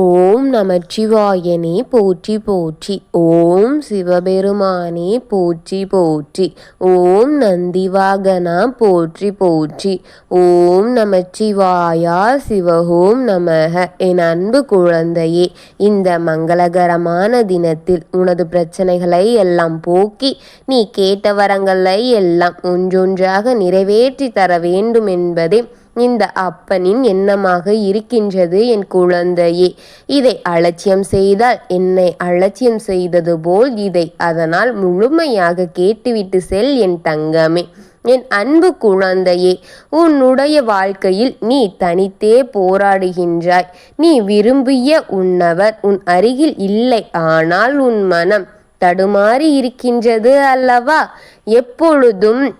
ஓம் நமச்சிவாயனே போற்றி போற்றி. ஓம் சிவபெருமானே போற்றி போற்றி. ஓம் நந்திவாகனா போற்றி போற்றி. ஓம் நமச்சிவாயா சிவஹோம் நமக என் அன்பு குழந்தையே இந்த மங்களகரமான தினத்தில் உனது பிரச்சனைகளை எல்லாம் போக்கி நீ கேட்ட வரங்களை எல்லாம் ஒன்றொன்றாக நிறைவேற்றி தர வேண்டும் என்பதே இந்த அப்பனின் எண்ணமாக இருக்கின்றது என் குழந்தையே. இதை அலட்சியம் செய்தால் என்னை அலட்சியம் செய்தது போல் இதை அதனால் முழுமையாக கேட்டுவிட்டு செல் என் தங்கமே. என் அன்பு குழந்தையே உன்னுடைய வாழ்க்கையில் நீ தனித்தே போராடுகின்றாய். நீ விரும்பிய உன்னவர் உன் அருகில் இல்லை ஆனால் உன் மனம் தடுமாறி இருக்கின்றது அல்லவா? எப்பொழுதும்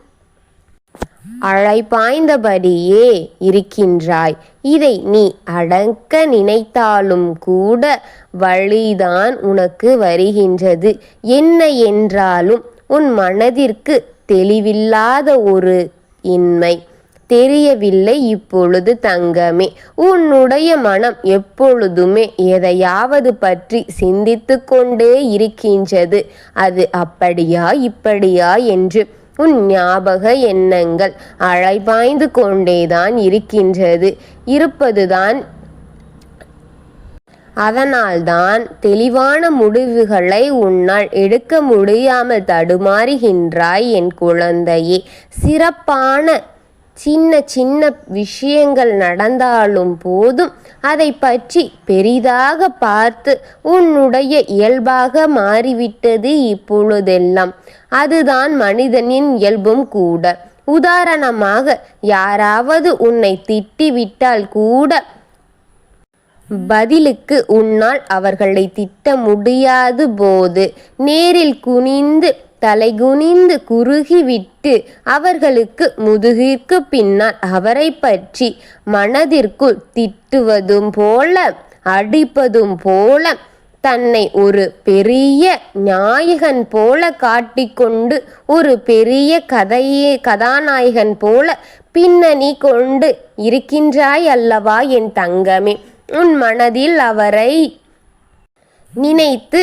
அழைப்பாய்ந்தபடியே இருக்கின்றாய். இதை நீ அடக்க நினைத்தாலும் கூட வழிதான் உனக்கு வருகின்றது. என்ன என்றாலும் உன் மனதிற்கு தெளிவில்லாத ஒரு இன்மை. தெரியவில்லை இப்பொழுது தங்கமே. உன்னுடைய மனம் எப்பொழுதுமே எதையாவது பற்றி சிந்தித்து கொண்டே இருக்கின்றது. அது அப்படியா இப்படியா என்று உன் ஞாபக எண்ணங்கள் அழைபாய்ந்து கொண்டேதான் இருக்கின்றது. இருப்பதுதான் அதனால்தான் தெளிவான முடிவுகளை உன்னால் எடுக்க முடியாமல் தடுமாறுகின்றாய் என் குழந்தையே. சிறப்பான சின்ன சின்ன விஷயங்கள் நடந்தாலும் போதும். அதை பற்றி பெரிதாக பார்த்து உன்னுடைய இயல்பாக மாறிவிட்டது இப்பொழுதெல்லாம். அதுதான் மனிதனின் இயல்பும் கூட. உதாரணமாக யாராவது உன்னை திட்டிவிட்டால் கூட பதிலுக்கு உன்னால் அவர்களை திட்ட முடியாது போது நேரில் குனிந்து தலைகுனிந்து குறுகிவிட்டு அவர்களுக்கு முதுகிற்கு பின்னால் அவரை பற்றி மனதிற்குள் திட்டுவதும் போல அடிப்பதும் போல தன்னை ஒரு பெரிய நாயகன் போல காட்டிக்கொண்டு ஒரு பெரிய கதையே கதாநாயகன் போல பின்னணி கொண்டு இருக்கின்றாய் அல்லவா என் தங்கமே? உன் மனதில் அவரை நினைத்து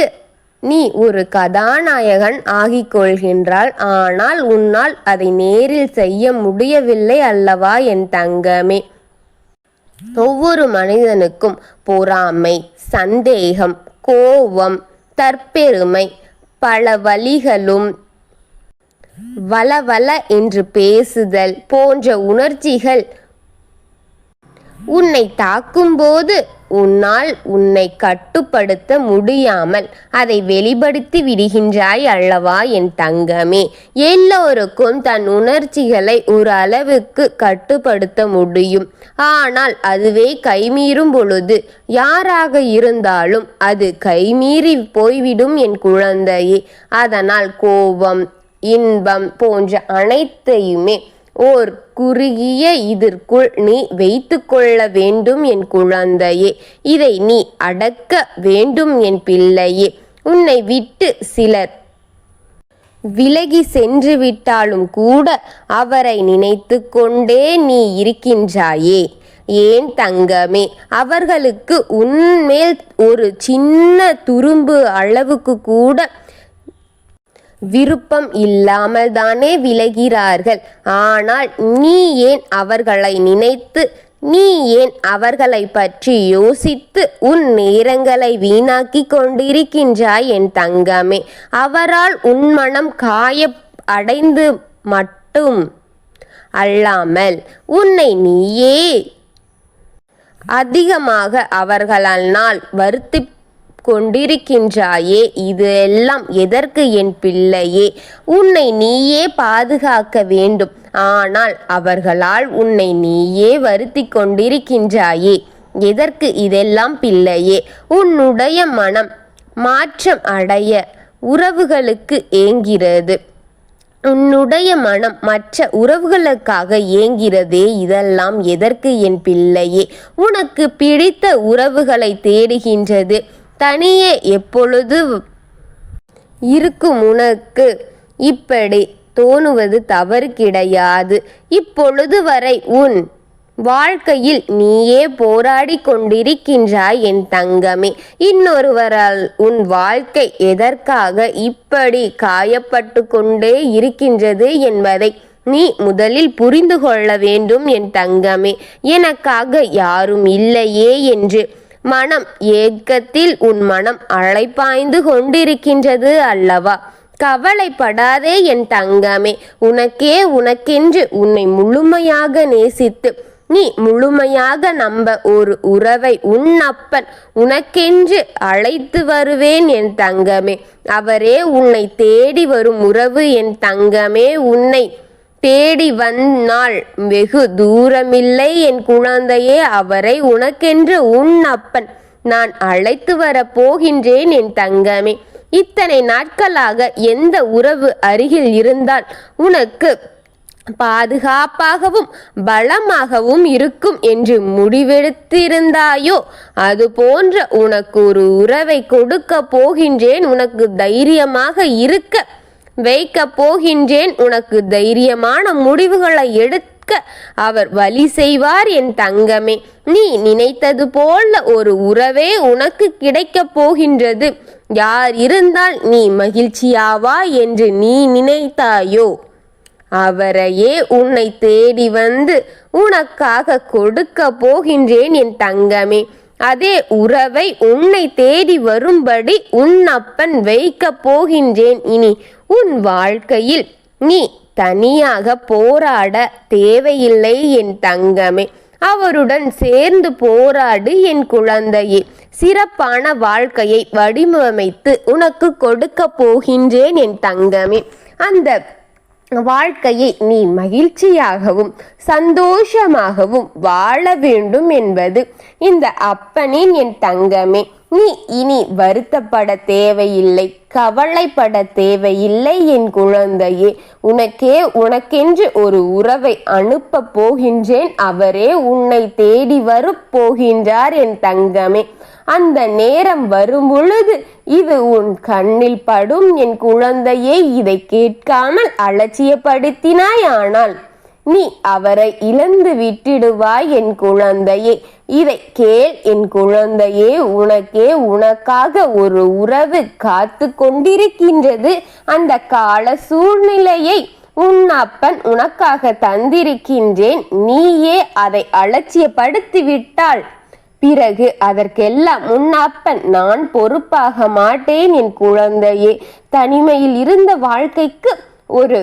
நீ ஒரு கதாநாயகன் ஆகிக்கொள்கின்றாள் ஆனால் உன்னால் அதை நேரில் செய்ய முடியவில்லை அல்லவா என் தங்கமே? ஒவ்வொரு மனிதனுக்கும் பொறாமை சந்தேகம் கோபம் தற்பெருமை பல வழிகளும் வளவள என்று பேசுதல் போன்ற உணர்ச்சிகள் உன்னை தாக்கும்போது உன்னால் உன்னை கட்டுப்படுத்த முடியாமல் அதை வெளிப்படுத்தி விடுகின்றாய் அல்லவா என் தங்கமே? எல்லோருக்கும் தன் உணர்ச்சிகளை ஒரு அளவுக்கு கட்டுப்படுத்த முடியும். ஆனால் அதுவே கைமீறும் பொழுது யாராக இருந்தாலும் அது கைமீறி போய்விடும் என் குழந்தையே. அதனால் கோபம் இன்பம் போன்ற அனைத்தையுமே ஓர் குறுகிய இதற்குள் நீ வைத்து கொள்ள வேண்டும் என் குழந்தையே. இதை நீ அடக்க வேண்டும் என் பிள்ளையே. உன்னை விட்டு சிலர் விலகி சென்று விட்டாலும் கூட அவரை நினைத்து கொண்டே நீ இருக்கின்றாயே. ஏன் தங்கமே அவர்களுக்கு உன்மேல் ஒரு சின்ன துரும்பு அளவுக்கு கூட விருப்பம் இல்லாமல் தானே விலகிறார்கள். ஆனால் நீ ஏன் அவர்களை நினைத்து நீ ஏன் அவர்களை பற்றி யோசித்து உன் நேரங்களை வீணாக்கி கொண்டிருக்கின்றாய் என் தங்கமே? அவரால் உன் மனம் காய அடைந்து மட்டும் அல்லாமல் உன்னை நீயே அதிகமாக அவர்களால் வருத்தி கொண்டிருக்கின்றாயே இது எல்லாம் எதற்கு என் பிள்ளையே? உன்னை நீயே பாதுகாக்க வேண்டும். ஆனால் அவர்களால் உன்னை நீயே வருத்தி கொண்டிருக்கின்றாயே எதற்கு இதெல்லாம் பிள்ளையே? உன்னுடைய மனம் மாற்றம் அடைய உறவுகளுக்கு ஏங்கிறது உன்னுடைய மனம் மற்ற உறவுகளுக்காக ஏங்கிறதே இதெல்லாம் எதற்கு என் பிள்ளையே? உனக்கு பிடித்த உறவுகளை தேடுகின்றது. தனியே எப்பொழுது இருக்கும் உனக்கு இப்படி தோணுவது தவறு கிடையாது இப்பொழுது வரை உன் வாழ்க்கையில் நீயே போராடி கொண்டிருக்கின்றாய் என் தங்கமே. இன்னொருவரால் உன் வாழ்க்கை எதற்காக இப்படி காயப்பட்டு கொண்டே இருக்கின்றது என்பதை நீ முதலில் புரிந்து கொள்ள வேண்டும் என் தங்கமே. எனக்காக யாரும் இல்லையே என்று மனம் ஏக்கத்தில் உன் மனம் அழைப்பாய்ந்து கொண்டிருக்கின்றது அல்லவா? கவலைப்படாதே என் தங்கமே உனக்கே உனக்கென்று உன்னை முழுமையாக நேசித்து நீ முழுமையாக நம்ப ஒரு உறவை உன் அப்பன் உனக்கென்று அழைத்து வருவேன் என் தங்கமே. அவரே உன்னை தேடி வரும் உறவு என் தங்கமே உன்னை தேடி வந்தாள். வெகு தூரமில்லை என் குழந்தையே அவரை உனக்கென்று உன் அப்பன். நான் அழைத்து வரப் போகின்றேன் என் தங்கமே. இத்தனை நாட்களாக எந்த உறவு அருகில் இருந்தால் உனக்கு பாதுகாப்பாகவும் பலமாகவும் இருக்கும் என்று முடிவெடுத்திருந்தாயோ? அது போன்ற உனக்கு ஒரு உறவை கொடுக்க போகின்றேன். உனக்கு தைரியமாக இருக்க வைக்க போகின்றேன். உனக்கு தைரியமான முடிவுகளை எடுக்க அவர் வழி செய்வார் என் தங்கமே. நீ நினைத்தது போல ஒரு உறவே உனக்கு கிடைக்கப் போகின்றது. யார் இருந்தால் நீ மகிழ்ச்சியாவா என்று நீ நினைத்தாயோ? அவரையே உன்னை தேடி வந்து உனக்காக கொடுக்க போகின்றேன் என் தங்கமே. அதே உறவை உன்னை தேடி வரும்படி உன் அப்பன் வைக்கப் போகின்றேன். இனி உன் வாழ்க்கையில் நீ தனியாக போராட தேவையில்லை என் தங்கமே. அவருடன் சேர்ந்து போராடு என் குழந்தையே. சிறப்பான வாழ்க்கையை வடிவமைத்து உனக்கு கொடுக்க போகின்றேன் என் தங்கமே. அந்த வாழ்க்கையை நீ மகிழ்ச்சியாகவும் சந்தோஷமாகவும் வாழ வேண்டும் என்பது இந்த அப்பனின் என் தங்கமே. நீ இனி வருத்தப்பட தேவையில்லை கவலைப்பட தேவையில்லை என் குழந்தையே. உனக்கே உனக்கென்று ஒரு உறவை அனுப்ப போகின்றேன் அவரே உன்னை தேடி வரப் போகின்றார் என் தங்கமே. அந்த நேரம் வரும் பொழுது இது உன் கண்ணில் படும் என் குழந்தையே இதை கேட்காமல் அலட்சியப்படுத்தினாய் ஆனால் நீ அவரை இழந்து விட்டிடுவாய் என் குழந்தையே. இதை கேள் என் குழந்தையே உனக்கே உனக்காக ஒரு உறவு காத்து கொண்டிருக்கின்றது. அந்த கால சூழ்நிலையை உன் அப்பன் உனக்காக தந்திருக்கின்றேன். நீயே அதை அலட்சியப்படுத்தி விட்டாள் பிறகு அதற்கெல்லாம் உன் அப்பன் நான் பொறுப்பாக மாட்டேன் என் குழந்தையே. தனிமையில் இருந்த வாழ்க்கைக்கு ஒரு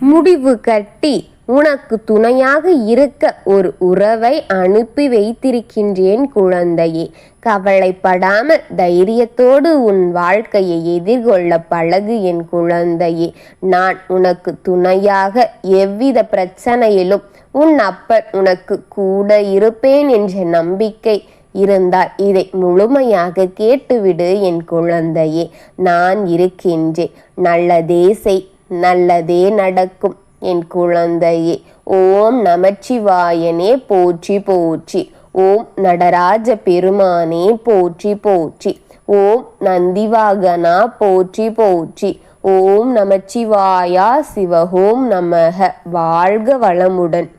முடிவு கட்டி உனக்கு துணையாக இருக்க ஒரு உறவை அனுப்பி வைத்திருக்கின்றேன் குழந்தையே. கவலைப்படாமல் தைரியத்தோடு உன் வாழ்க்கையை எதிர்கொள்ள பழகு என் குழந்தையே. நான் உனக்கு துணையாக எவ்வித பிரச்சனையிலும் உன் அப்பன் உனக்கு கூட இருப்பேன் என்ற நம்பிக்கை இருந்தால் இதை முழுமையாக கேட்டுவிடு என் குழந்தையே. நான் இருக்கின்றேன். நல்லதே செய். நல்லதே நடக்கும் என் குழந்தையே. ஓம் நமச்சிவாயனே போற்றி போற்றி. ஓம் நடராஜ பெருமானே போற்றி போற்றி. ஓம் நந்திவாகனா போற்றி போற்றி. ஓம் நமச்சிவாயா சிவஹோம் நமக. வாழ்க வளமுடன்.